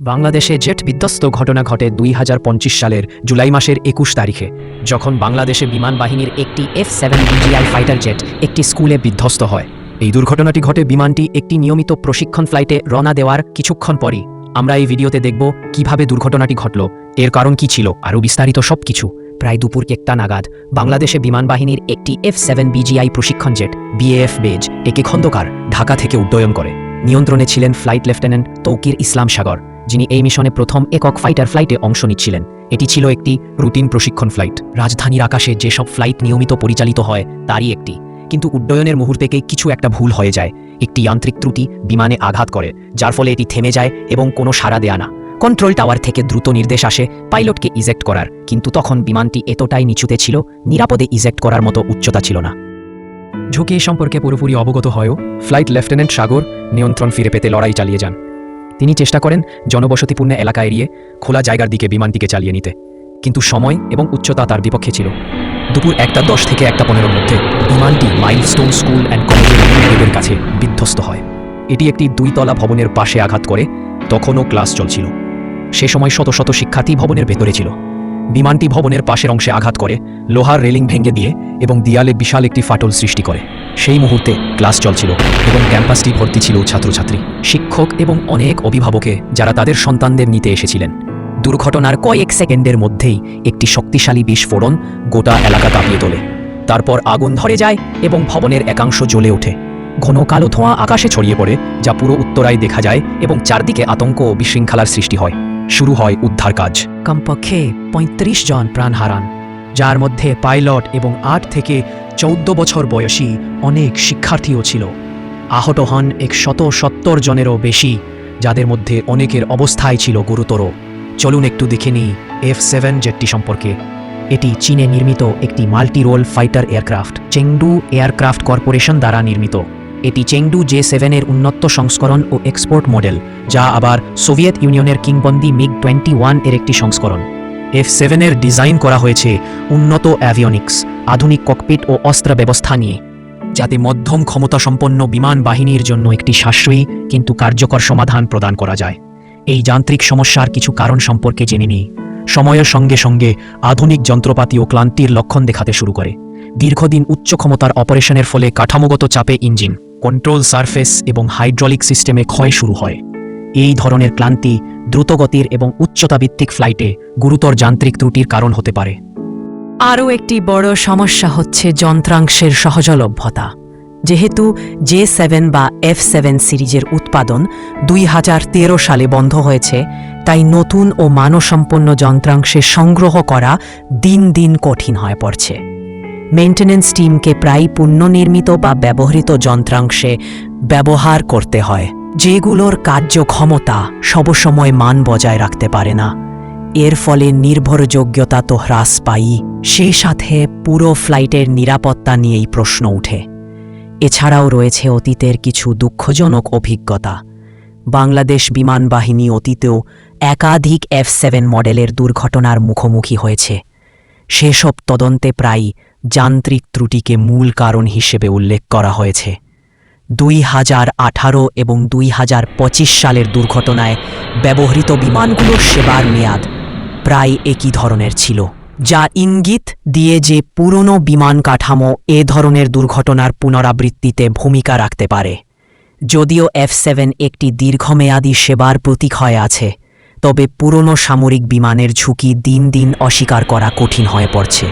বাংলাদেশে জেট বিধ্বস্ত ঘটনা ঘটে দুই সালের জুলাই মাসের একুশ তারিখে, যখন বাংলাদেশে বিমান বাহিনীর একটি F seven BGI fighter jet একটি স্কুলে বিধ্বস্ত হয়। এই দুর্ঘটনাটি ঘটে বিমানটি একটি নিয়মিত প্রশিক্ষণ ফ্লাইটে রওনা দেওয়ার কিছুক্ষণ পরই। আমরা এই ভিডিওতে দেখব কীভাবে দুর্ঘটনাটি ঘটল, এর কারণ কি ছিল, আরও বিস্তারিত সবকিছু। প্রায় দুপুর একটা নাগাদ, বাংলাদেশে বিমান বাহিনীর একটি এফ সেভেন বিজিআই প্রশিক্ষণ jet, BAF base, A K Khandakar, Dhaka থেকে উড্ডয়ন করে। নিয়ন্ত্রণে ছিলেন ফ্লাইট লেফটেন্যান্ট তৌকির ইসলাম সাগর। যিনি এই মিশনে প্রথম একক ফাইটার ফ্লাইটে অংশ নিচ্ছিলেন। এটি ছিল একটি রুটিন প্রশিক্ষণ ফ্লাইট রাজধানীর আকাশে যেসব ফ্লাইট নিয়মিত পরিচালিত হয়, তারই একটি। কিন্তু উড্ডয়নের মুহূর্তেকেই কিছু একটা ভুল হয়ে যায়। একটি যান্ত্রিক ত্রুটি বিমানে আঘাত করে, যার ফলে এটি থেমে যায় এবং কোনো সাড়া দেয়া না। কন্ট্রোল টাওয়ার থেকে দ্রুত নির্দেশ আসে পাইলটকে ইজেক্ট করার। কিন্তু তখন বিমানটি এতটাই নিচুতে ছিল, নিরাপদে ইজেক্ট করার মতো উচ্চতা ছিল না। ঝুঁকি সম্পর্কে পুরোপুরি অবগত হয়েও ফ্লাইট লেফটেন্যান্ট সাগর নিয়ন্ত্রণ ফিরে পেতে লড়াই চালিয়ে যান। তিনি চেষ্টা করেন জনবসতিপূর্ণ এলাকা এড়িয়ে খোলা জায়গার দিকে বিমানটিকে চালিয়ে নিতে। কিন্তু সময় এবং উচ্চতা তার বিপক্ষে ছিল। দুপুর একটা দশ থেকে একটা পনেরোর মধ্যে বিমানটি মাইলস্টোন স্কুল অ্যান্ড কলেজের কাছে বিধ্বস্ত হয়। এটি একটি দুইতলা ভবনের পাশে আঘাত করে, তখনও ক্লাস চলছিল। সে সময় শত শত শিক্ষার্থী ভবনের ভেতরে ছিল। বিমানটি ভবনের পাশের অংশে আঘাত করে, লোহার রেলিং ভেঙে দিয়ে এবং দিয়ালে বিশাল একটি ফাটল সৃষ্টি করে। সেই মুহূর্তে ক্লাস চলছিল এবং ক্যাম্পাসটি ভর্তি ছিল ছাত্রছাত্রী, শিক্ষক এবং অনেক অভিভাবকে যারা তাদের সন্তানদের নিতে এসেছিলেন। দুর্ঘটনার কয়েক সেকেন্ডের মধ্যেই একটি শক্তিশালী বিস্ফোরণ গোটা এলাকা কাঁপিয়ে তোলে। তারপর আগুন ধরে যায় এবং ভবনের একাংশ জ্বলে ওঠে। ঘন কালো ধোঁয়া আকাশে ছড়িয়ে পড়ে, যা পুরো উত্তরায় দেখা যায় এবং চারদিকে আতঙ্ক ও বিশৃঙ্খলার সৃষ্টি হয়। শুরু হয় উদ্ধার কাজ। কমপক্ষে পঁয়ত্রিশ জন প্রাণ হারান, যার মধ্যে পাইলট এবং আট থেকে চৌদ্দ বছর বয়সী অনেক শিক্ষার্থীও ছিল। আহত হন এক শত সত্তর জনেরও বেশি, যাদের মধ্যে অনেকের অবস্থায় ছিল গুরুতর। চলুন একটু দেখে নিই এফ সেভেন জেটটি সম্পর্কে। এটি চীনে নির্মিত একটি multi role fighter aircraft, Chengdu aircraft corporation দ্বারা নির্মিত। এটি চেংডু জে সেভেনের উন্নত সংস্করণ ও এক্সপোর্ট মডেল, যা আবার সোভিয়েত ইউনিয়নের কিংবন্দি মিগ টোয়েন্টি ওয়ানের একটি সংস্করণ। এফ সেভেনের ডিজাইন করা হয়েছে উন্নত অ্যাভিওনিক্স আধুনিক ককপিট ও অস্ত্র ব্যবস্থা নিয়ে, যাতে মধ্যম ক্ষমতাসম্পন্ন বিমান বাহিনীর জন্য একটি সাশ্রয়ী কিন্তু কার্যকর সমাধান প্রদান করা যায়। এই যান্ত্রিক সমস্যার কিছু কারণ সম্পর্কে জেনে নিই। সময়ের সঙ্গে সঙ্গে আধুনিক যন্ত্রপাতি ও ক্লান্তির লক্ষণ দেখাতে শুরু করে। দীর্ঘদিন উচ্চ ক্ষমতার অপারেশনের ফলে কাঠামোগত চাপে ইঞ্জিন কন্ট্রোল সারফেস এবং হাইড্রোলিক সিস্টেমে ক্ষয় শুরু হয়। এই ধরনের ক্লান্তি দ্রুতগতির এবং উচ্চতাভিত্তিক ফ্লাইটে গুরুতর যান্ত্রিক ত্রুটির কারণ হতে পারে। আরও একটি বড় সমস্যা হচ্ছে যন্ত্রাংশের সহজলভ্যতা। যেহেতু জে সেভেন বা এফ সেভেন সিরিজের উৎপাদন দুই হাজার তেরো সালে বন্ধ হয়েছে, তাই নতুন ও মানসম্পন্ন যন্ত্রাংশে সংগ্রহ করা দিন দিন কঠিন হয়ে পড়ছে। মেইনটেনেন্স টিমকে প্রায় পুনর্নির্মিত বা ব্যবহৃত যন্ত্রাংশে ব্যবহার করতে হয়। যেগুলোর কার্যক্ষমতা সবসময় মান বজায় রাখতে পারে না। এর ফলে নির্ভরযোগ্যতা তো হ্রাস পাই। সেই সাথে পুরো ফ্লাইটের নিরাপত্তা নিয়েই প্রশ্ন উঠে। এছাড়াও রয়েছে অতীতের কিছু দুঃখজনক অভিজ্ঞতা। বাংলাদেশ বিমান বাহিনী অতীতেও একাধিক এফ সেভেন মডেলের দুর্ঘটনার মুখোমুখি হয়েছে। সেসব তদন্তে প্রায় যান্ত্রিক ত্রুটিকে মূল কারণ হিসেবে উল্লেখ করা হয়েছে। দুই হাজার আঠারো এবং দুই হাজার পঁচিশ সালের দুর্ঘটনায় ব্যবহৃত বিমানগুলোর সেবার মেয়াদ প্রায় একই ধরনের ছিল, যা ইঙ্গিত দিয়ে যে পুরনো বিমান কাঠামো এ ধরনের দুর্ঘটনার পুনরাবৃত্তিতে ভূমিকা রাখতে পারে। যদিও এফ সেভেন একটি দীর্ঘমেয়াদী সেবার প্রতীক হয়ে আছে, তবে পুরনো সামরিক বিমানের ঝুঁকি দিন দিন অস্বীকার করা কঠিন হয়ে পড়ছে।